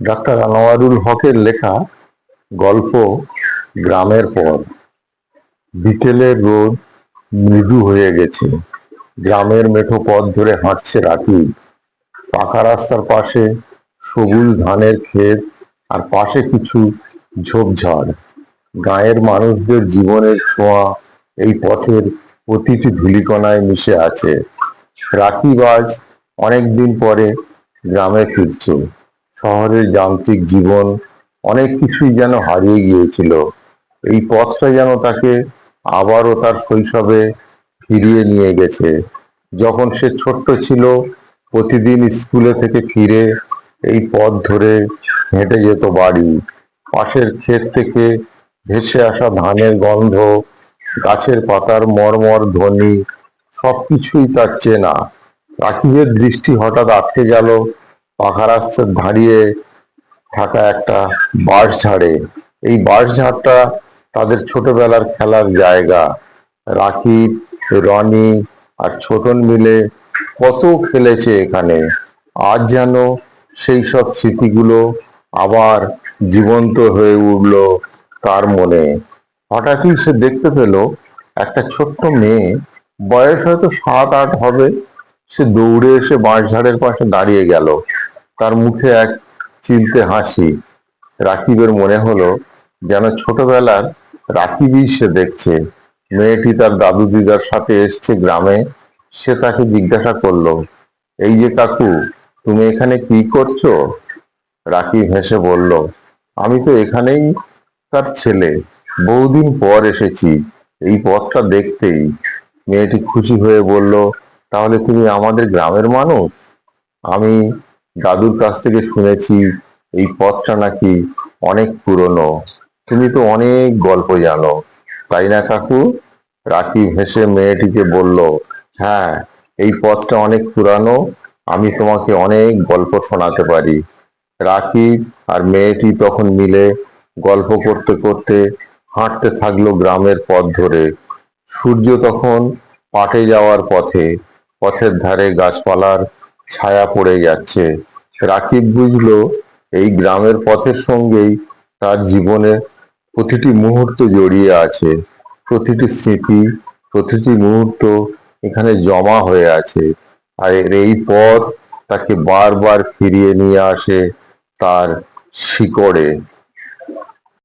Doctor Anwarul হকের লেখা গল্প গ্রামের পথ বিকেলের রোদ মৃদু হয়ে গেছে। গ্রামের মেঠো পথ ধরে হাঁটছে রাকিব। পাকা রাস্তার পাশে সবুজ ধানের ক্ষেত আর পাশে কিছু ঝোপঝাড়। গাঁয়ের মানুষদের জীবনের ছোঁয়া এই পথের প্রতিটি ধুলিকণায় মিশে আছে। রাকিব আজ অনেকদিন পরে গ্রামে ফিরছে। শহরের যান্ত্রিক জীবন অনেক কিছুই যেন হারিয়ে গিয়েছিল। এই পথটা যেন তাকে আবারও তার শৈশবে ফিরিয়ে নিয়ে গেছে। যখন সে ছোট্ট ছিল, প্রতিদিন স্কুলে থেকে ফিরে এই পথ ধরে হেঁটে যেত বাড়ি। পাশের ক্ষেত থেকে ভেসে আসা ধানের গন্ধ, গাছের পাতার মরমর ধ্বনি, সবকিছুই তার চেনা। রাকিবের দৃষ্টি হঠাৎ আটকে গেল পাকা রাস্তার দাঁড়িয়ে থাকা একটা বাঁশ ঝাড়ে। এই বাঁশ ঝাড়টা তাদের ছোটবেলার খেলার জায়গা। রাকিব, রনি আর ছোটন মিলে কত খেলেছে এখানে। আজ যেন সেই সব স্মৃতিগুলো আবার জীবন্ত হয়ে উঠল তার মনে। হঠাৎই সে দেখতে পেল একটা ছোট্ট মেয়ে। বয়স হয়তো সাত আট হবে। সে দৌড়ে এসে বাঁশঝাড়ের পাশে দাঁড়িয়ে গেল। তার মুখে এক চিলতে হাসি। রাকিবের মনে হলো যেন ছোটবেলার রাকিবই সে দেখছে। মেয়েটি তার দাদু দিদার সাথে এসছে গ্রামে, সে তাকে জিজ্ঞাসা করল, এই যে কাকু, তুমি এখানে কি করছ? রাকিব হেসে বলল, আমি তো এখানেই তার ছেলে। বহুদিন পর এসেছি। এই পথটা দেখতেই। মেয়েটি খুশি হয়ে বলল, তাহলে তুমি আমাদের গ্রামের মানুষ? আমি দাদুর কাছ থেকে শুনেছি এই পথটা নাকি অনেক পুরনো। তুমি তো অনেক গল্প জানো, তাই না কাকু? রাকিব হেসে মেয়েটিকে বলল হ্যাঁ এই পথটা অনেক পুরানো, আমি তোমাকে অনেক গল্প শোনাতে পারি। রাকিব আর মেয়েটি তখন মিলে গল্প করতে করতে হাঁটতে থাকল গ্রামের পথ ধরে। সূর্য তখন পাটে যাওয়ার পথে, পথের ধারে গাছপালার ছায়া পড়ে যাচ্ছে। রাকিব বুঝলো এই গ্রামের পথের সঙ্গেই তার জীবনে প্রতিটি মুহূর্ত জড়িয়ে আছে, প্রতিটি স্মৃতি, প্রতিটি মুহূর্ত এখানে জমা হয়ে আছে। আর এই পথ তাকে বারবার ফিরিয়ে নিয়ে আসে তার শিকড়ে।